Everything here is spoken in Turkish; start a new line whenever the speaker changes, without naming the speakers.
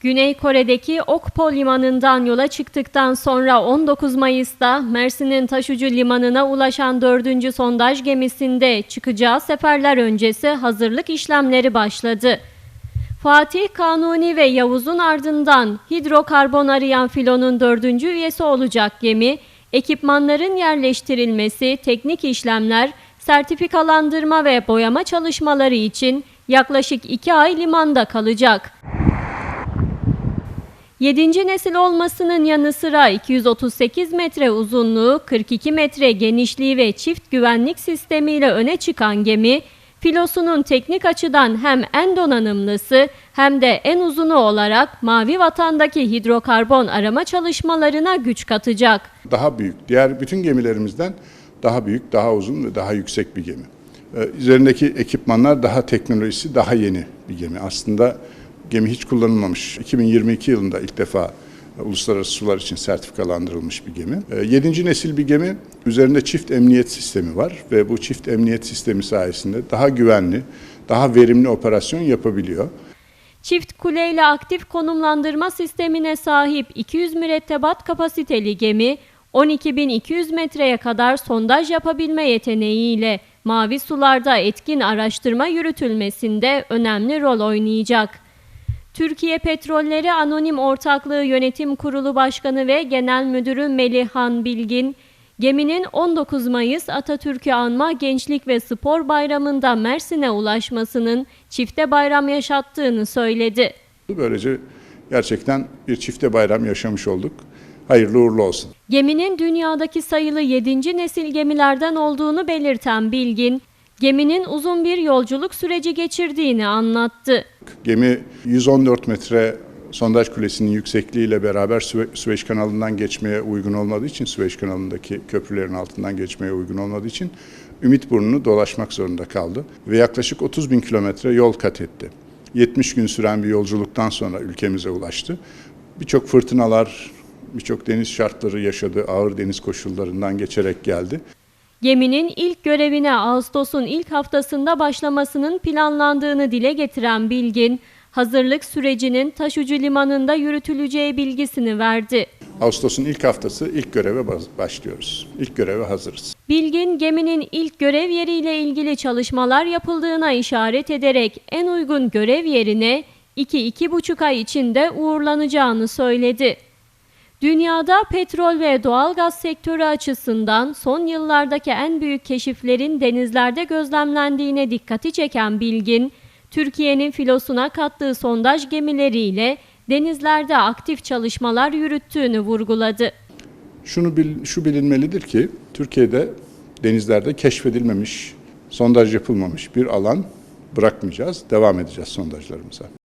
Güney Kore'deki Okpo limanından yola çıktıktan sonra 19 Mayıs'ta Mersin'in Taşucu limanına ulaşan 4. sondaj gemisinde çıkacağı seferler öncesi hazırlık işlemleri başladı. Fatih Kanuni ve Yavuz'un ardından hidrokarbon arayan filonun dördüncü üyesi olacak gemi, ekipmanların yerleştirilmesi, teknik işlemler, sertifikalandırma ve boyama çalışmaları için yaklaşık 2 ay limanda kalacak. 7. nesil olmasının yanı sıra 238 metre uzunluğu, 42 metre genişliği ve çift güvenlik sistemiyle öne çıkan gemi, filosunun teknik açıdan hem en donanımlısı hem de en uzunu olarak Mavi Vatan'daki hidrokarbon arama çalışmalarına güç katacak.
Daha büyük, diğer bütün gemilerimizden daha büyük, daha uzun ve daha yüksek bir gemi. Ee, Üzerindeki ekipmanlar daha teknolojisi daha yeni bir gemi. Aslında gemi hiç kullanılmamış. 2022 yılında ilk defa uluslararası sular için sertifikalandırılmış bir gemi. Ee, Yedinci nesil bir gemi. Üzerinde çift emniyet sistemi var ve bu çift emniyet sistemi sayesinde daha güvenli, daha verimli operasyon yapabiliyor.
Çift kuleyle aktif konumlandırma sistemine sahip 200 mürettebat kapasiteli gemi 12.200 metreye kadar sondaj yapabilme yeteneğiyle mavi sularda etkin araştırma yürütülmesinde önemli rol oynayacak. Türkiye Petrolleri Anonim Ortaklığı Yönetim Kurulu Başkanı ve Genel Müdürü Melihan Bilgin, geminin 19 Mayıs Atatürk'ü anma Gençlik ve Spor Bayramı'nda Mersin'e ulaşmasının çifte bayram yaşattığını söyledi.
Böylece gerçekten bir çifte bayram yaşamış olduk. Hayırlı uğurlu olsun.
Geminin dünyadaki sayılı 7. nesil gemilerden olduğunu belirten Bilgin, geminin uzun bir yolculuk süreci geçirdiğini anlattı.
Gemi 114 metre sondaj kulesinin yüksekliğiyle beraber Süve- Süveyş kanalından geçmeye uygun olmadığı için, Süveyş kanalındaki köprülerin altından geçmeye uygun olmadığı için Ümitburnu'nu dolaşmak zorunda kaldı. Ve yaklaşık 30 bin kilometre yol kat etti. 70 gün süren bir yolculuktan sonra ülkemize ulaştı. Birçok fırtınalar, birçok deniz şartları yaşadı, ağır deniz koşullarından geçerek geldi.
Geminin ilk görevine Ağustos'un ilk haftasında başlamasının planlandığını dile getiren Bilgin, hazırlık sürecinin Taşucu Limanı'nda yürütüleceği bilgisini verdi.
Ağustos'un ilk haftası ilk göreve başlıyoruz. İlk göreve hazırız.
Bilgin geminin ilk görev yeriyle ilgili çalışmalar yapıldığına işaret ederek en uygun görev yerine 2-2,5 ay içinde uğurlanacağını söyledi. Dünyada petrol ve doğalgaz sektörü açısından son yıllardaki en büyük keşiflerin denizlerde gözlemlendiğine dikkati çeken Bilgin, Türkiye'nin filosuna kattığı sondaj gemileriyle denizlerde aktif çalışmalar yürüttüğünü vurguladı.
Şunu bil, şu bilinmelidir ki Türkiye'de denizlerde keşfedilmemiş, sondaj yapılmamış bir alan bırakmayacağız. Devam edeceğiz sondajlarımıza.